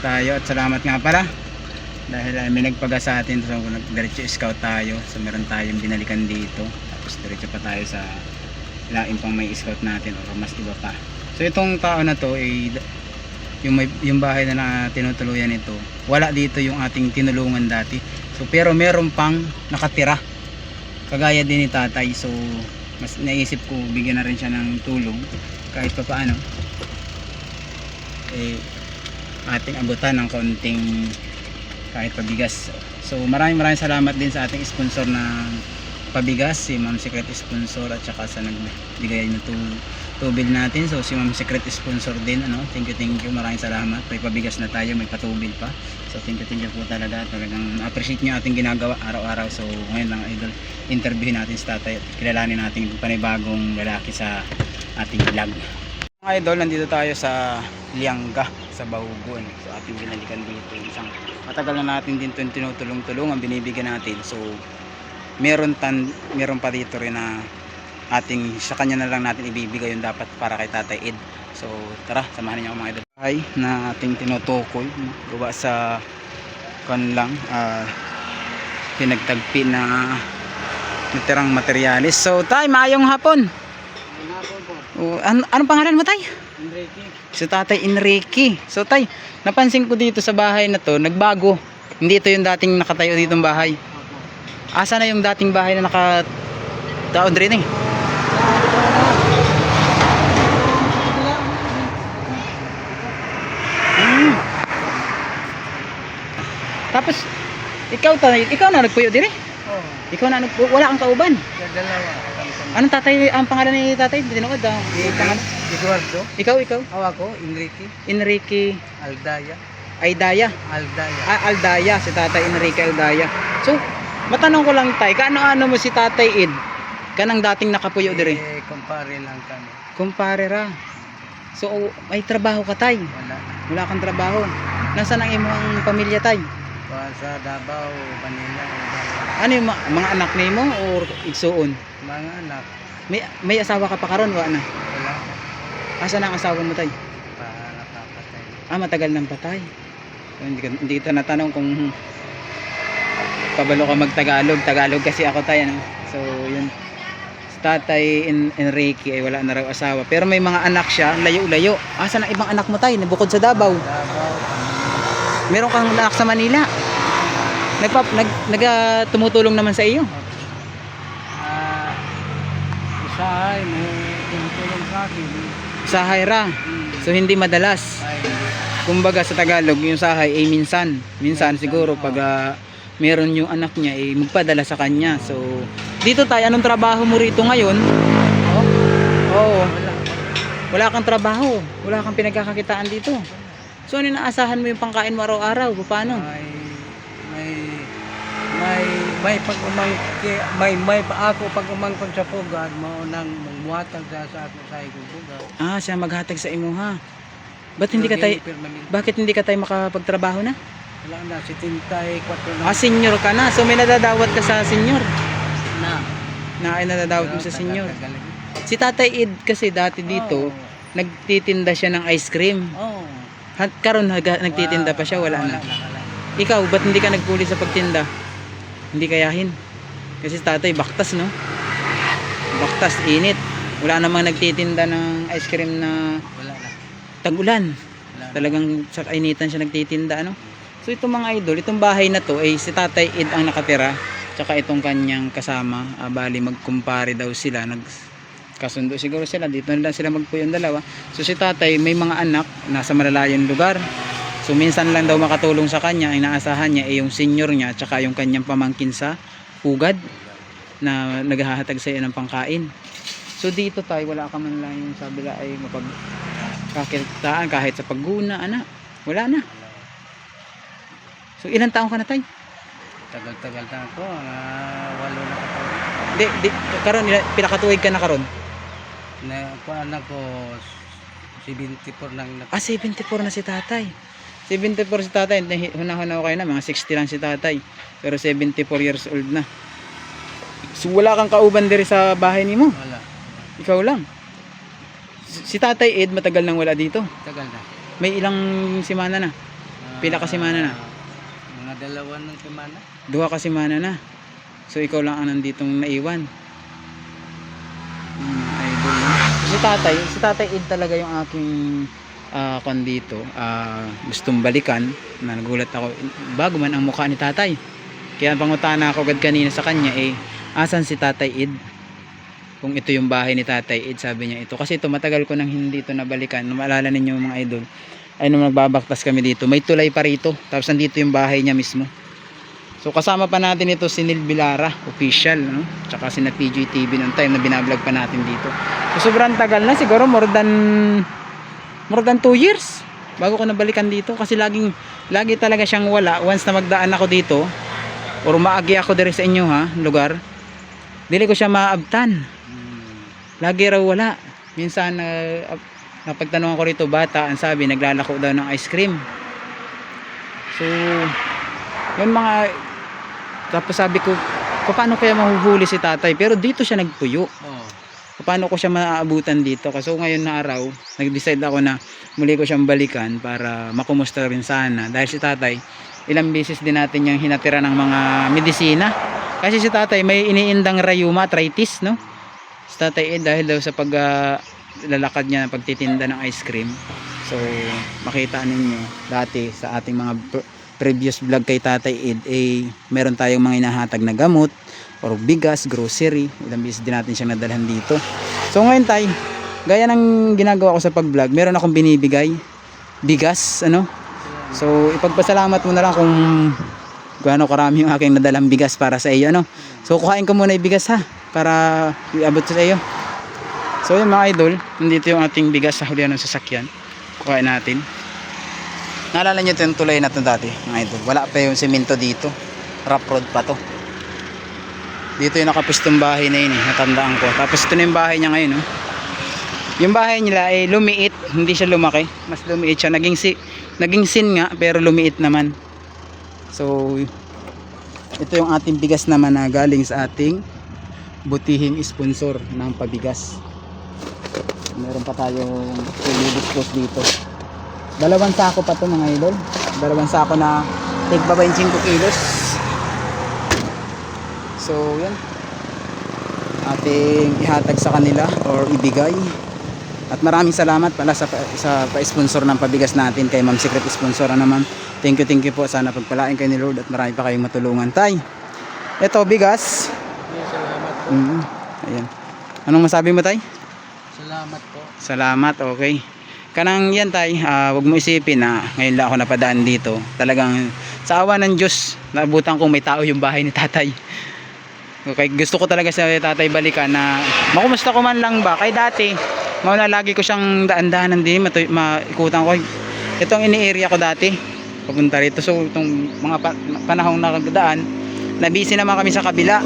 salamat nga pala. Dahil ah, may nagpaga sa atin so nagdiretso scout tayo. So meron tayong binalikan dito. Tapos diretso pa tayo sa laing pang may scout natin o mas iba pa. So itong tao na to ay yung may, yung bahay na, na tinutuluyan ito. Wala dito yung ating tinulungan dati. So pero meron pang nakatira. Kagaya din ni tatay. So mas naisip ko bigyan na rin siya ng tulong kahit pa paano. Eh ating abutan ng kaunting kahit pabigas. So maraming maraming salamat din sa ating sponsor na pabigas, si Ma'am Secret sponsor at saka sa nagbigay ng tu tubil natin. So si Ma'am Secret sponsor din ano. Thank you, thank you. Maraming salamat. May pabigas na tayo, may patubil pa. So thank you, thank you po talaga. Talagang appreciate niyo ating ginagawa araw-araw. So ngayon lang idol, interview natin si tatay at kilalanin natin panibagong lalaki sa ating vlog. Mga idol, nandito tayo sa Liangga, sa Bahugon. So ating binalikan dito. Isang matagal na natin din itong tinutulong-tulungan, binibigyan natin. So meron tan meron pa dito rin na ating sa kanya na lang natin ibibigay yung dapat para kay Tatay Ed. So tara, samahan niyo ako mga idol. Bahay na ating tinutukoy, gawa sa kan lang ah, pinagtagpi na natirang materialis. So tay, maayong hapon. Oh, an anong pangalan mo tay? Enrique. Si Tatay Enrique. So tay, napansin ko dito sa bahay na to, nagbago. Hindi ito yung dating nakatayo ditong bahay. Asa na yung dating bahay na naka taon rin eh. Hmm. Tapos ikaw tay, ikaw na nagpuyo dire? Oh, Ikaw na nagpuyo, wala kang kauban. sa dalawa. Anong tatay ang pangalan ni tatay? Tinuod ah. Yung pangalan. Eduardo. Ikaw, ikaw. Awa ko, Enrique. Enrique Aldaya. Aidaya. Aldaya. Ah, Aldaya, si Tatay Enrique Aldaya. So, matanong ko lang tay, kaano-ano mo si Tatay Ed? Kanang dating nakapuyo dire. Eh, kumpare lang kami. Kumpare ra. So, may trabaho ka tay. Wala. Wala kang trabaho. Nasaan ang imong pamilya tay? Pa sa Davao, Manila. Ano yung ma- mga anak nimo or igsuon? Mga anak. May may asawa ka pa karon wa na. Wala. Asa na ang asawa mo tay? Pa nakapatay. Ah, matagal nang patay. Hindi, ka- hindi kita natanong kung pabalo ka mag-Tagalog. Tagalog kasi ako tayo. Ano? So, yun. Si Tatay En- Enrique ay wala na raw asawa. Pero may mga anak siya, layo-layo. Asa na ibang anak mo tayo? Bukod sa Davao. Davao, Meron kang anak sa Manila. Nagpap, nag, nag, ah, tumutulong naman sa iyo. Ah, isa ay may tumutulong sa akin. Sa Haira. Hmm. So, hindi madalas. Ay, Kumbaga sa Tagalog, yung sahay ay minsan. Minsan Minsan, siguro pag ah, meron yung anak niya ay magpadala sa kanya. So, dito tayo, anong trabaho mo rito ngayon? oh, Oo, wala. wala kang trabaho. Wala kang pinagkakakitaan dito. So, ano naasahan mo yung pangkain mo araw-araw? Paano? May may may may pag umangki may may pa ako pag umangkon sa pugad mao nang muhatag sa sa ako sa ikong pugad. Ah, siya maghatag sa imo ha. Ba't hindi ka tayo, bakit hindi ka tayo makapagtrabaho na? Wala na 74 Ah, na. senior ka na. So, may nadadawat ka sa senior. na. Na ay nadadawat mo sa senior. Si Tatay Ed kasi dati dito, Oo. nagtitinda siya ng ice cream. Oh. Hat karon naga- nagtitinda pa siya, wala na. Ikaw, ba't hindi ka nagpuli sa pagtinda? Hindi kayahin. Kasi si tatay, baktas no? Baktas, init. Wala namang nagtitinda ng ice cream na tag-ulan. Talagang sa kainitan siya nagtitinda, ano? So itong mga idol, itong bahay na to ay si tatay Ed ang nakatira. Tsaka itong kanyang kasama, ah, bali magkumpare daw sila, nag kasundo siguro sila, dito na lang sila magpuyo yung dalawa. So si tatay may mga anak, nasa malalayong lugar. So minsan lang daw makatulong sa kanya, ang inaasahan niya ay yung senior niya, tsaka yung kanyang pamangkin sa pugad na naghahatag sa iyo ng pangkain. So dito tayo, wala ka man lang yung sabi la ay mapag kakitaan kahit sa pagguna, ana. Wala na. So ilang taong ka na tayo? Tagal-tagal na ako, mga walo na kataon. Di, di, karon pinakatuwig ka na karon. Na kuan ako 74 nang Ah, 74 na si tatay. 74 si tatay. Hunahuna ko kayo na, mga 60 lang si tatay. Pero 74 years old na. So wala kang kauban diri sa bahay nimo. wala. Ikaw lang. Si tatay Ed matagal nang wala dito. Tagal na. May ilang simana na. Pila ka semana na? Mga dalawa ng semana. Dua ka semana na. So ikaw lang ang nanditong naiwan. Hmm, idol. no? Si tatay, si tatay Ed talaga yung aking ah kon dito, ah, gustong balikan na nagulat ako bago man ang mukha ni tatay. Kaya pangutana ako agad kanina sa kanya eh, asan si tatay Ed? Kung ito yung bahay ni tatay Ed, sabi niya ito. Kasi ito matagal ko nang hindi ito nabalikan. Nung maalala ninyo mga idol, ay nung nagbabaktas kami dito, may tulay pa rito. Tapos nandito yung bahay niya mismo. So kasama pa natin ito si Neil Bilara, official, no? Tsaka si na PJ TV noong time na binablog pa natin dito. So sobrang tagal na, siguro more than more than 2 years bago ko nabalikan dito kasi laging lagi talaga siyang wala once na magdaan ako dito or maagi ako dire sa inyo ha, lugar. Dili ko siya maabtan. Lagi raw wala. Minsan na napagtanungan ko rito bata, ang sabi naglalako daw ng ice cream. So, yun mga tapos sabi ko, paano kaya mahuhuli si tatay? Pero dito siya nagpuyo. Oh. Paano ko siya maaabutan dito? Kasi ngayon na araw, nag-decide ako na muli ko siyang balikan para makumusta rin sana. Dahil si tatay, ilang beses din natin yung hinatira ng mga medisina. Kasi si tatay may iniindang rayuma, arthritis, no? Si tatay eh, dahil daw sa pag ah, lalakad niya, pagtitinda ng ice cream. So, makita ninyo dati sa ating mga previous vlog kay Tatay Ed, eh, meron tayong mga inahatag na gamot or bigas, grocery. Ilang beses din natin siyang nadalhan dito. So, ngayon tay, gaya ng ginagawa ko sa pag-vlog, meron akong binibigay bigas, ano? So, ipagpasalamat mo na lang kung gaano karami yung aking nadalang bigas para sa iyo, ano? So, kuhain ko muna yung bigas ha, para iabot sa iyo. So, yun mga idol, nandito yung ating bigas sa hulihan ng sasakyan. Kuhain natin. Naalala nyo ito yung tulay na ito dati, mga idol. Wala pa yung semento dito. Rough road pa to. Dito yung nakapistong bahay na yun eh, natandaan ko. Tapos ito na yung bahay niya ngayon, no? Yung bahay nila ay lumiit, hindi siya lumaki. Mas lumiit siya. Naging, si, naging sin nga, pero lumiit naman. So, ito yung ating bigas naman na galing sa ating butihing sponsor ng pabigas. Meron pa tayong dispose dito. Dalawang sako pa to mga idol. Dalawang sako na tigba 25 kilos. So, yan. Ating ihatag sa kanila or ibigay. At maraming salamat pala sa, sa pa-sponsor ng pabigas natin kay Ma'am Secret Sponsor. Ano ma'am? Thank you, thank you po. Sana pagpalain kayo ni Lord at marami pa kayong matulungan. Tay, ito bigas. Salamat po. Mm, ayan. Anong masabi mo tay? Salamat po. Salamat, okay. Kanang yan tay, ah, wag mo isipin na ngayon lang ako napadaan dito. Talagang sa awa ng Diyos, naabutan kong may tao yung bahay ni tatay. Okay, gusto ko talaga sa tatay balikan na makumusta ko man lang ba. Kay dati, mauna lagi ko siyang daan-daanan din, maikutan ko. Ito ang ini-area ko dati, papunta rito. So, itong mga pa- panahong nakagdaan, nabisi naman kami sa kabila.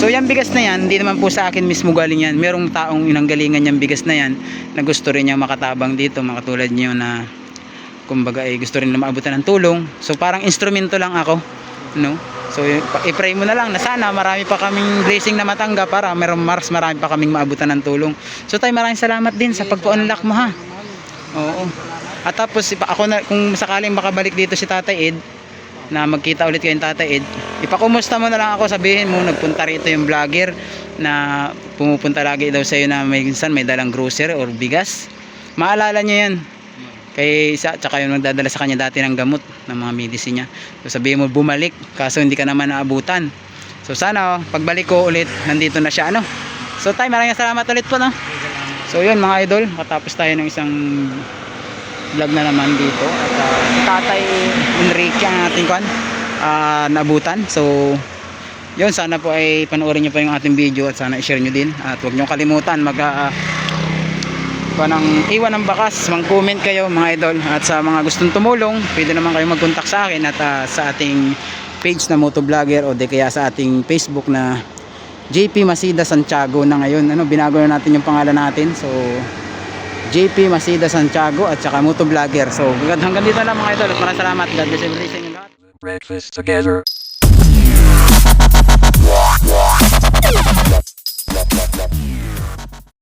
So yung bigas na yan, hindi naman po sa akin mismo galing yan. Merong taong inanggalingan yung bigas na yan na gusto rin niya makatabang dito, mga katulad niyo na kumbaga eh, gusto rin na maabutan ng tulong. So parang instrumento lang ako, no? So i-pray mo na lang na sana marami pa kaming blessing na matanggap para meron mars marami pa kaming maabutan ng tulong. So tayo maraming salamat din sa pagpa-unlock mo ha. Oo. At tapos ako na kung sakaling makabalik dito si Tatay Ed na magkita ulit kayo ng Tatay Ed, ipakumusta mo na lang ako, sabihin mo nagpunta rito yung vlogger na pumupunta lagi daw sa iyo na may minsan may dalang grocery or bigas. Maalala niya yan. Kay sa tsaka yung nagdadala sa kanya dati ng gamot ng mga medicine niya. So sabihin mo bumalik kaso hindi ka naman naabutan. So sana oh, pagbalik ko ulit nandito na siya ano. So tayo maraming salamat ulit po no. So yun mga idol, matapos tayo ng isang vlog na naman dito. At uh, Tatay Enrique ang ating kwan uh, nabutan so yun sana po ay panoorin nyo pa yung ating video at sana i-share nyo din. At huwag nyo kalimutan mag uh, ng iwan ng bakas mang comment kayo mga idol. At sa mga gustong tumulong pwede naman kayo mag-contact sa akin at uh, sa ating page na motovlogger o di kaya sa ating facebook na JP Masida Santiago na ngayon. Ano binago na natin yung pangalan natin. So JP Masida Santiago at saka motovlogger. So hanggang dito lang mga idol. Maraming salamat. God bless you breakfast together.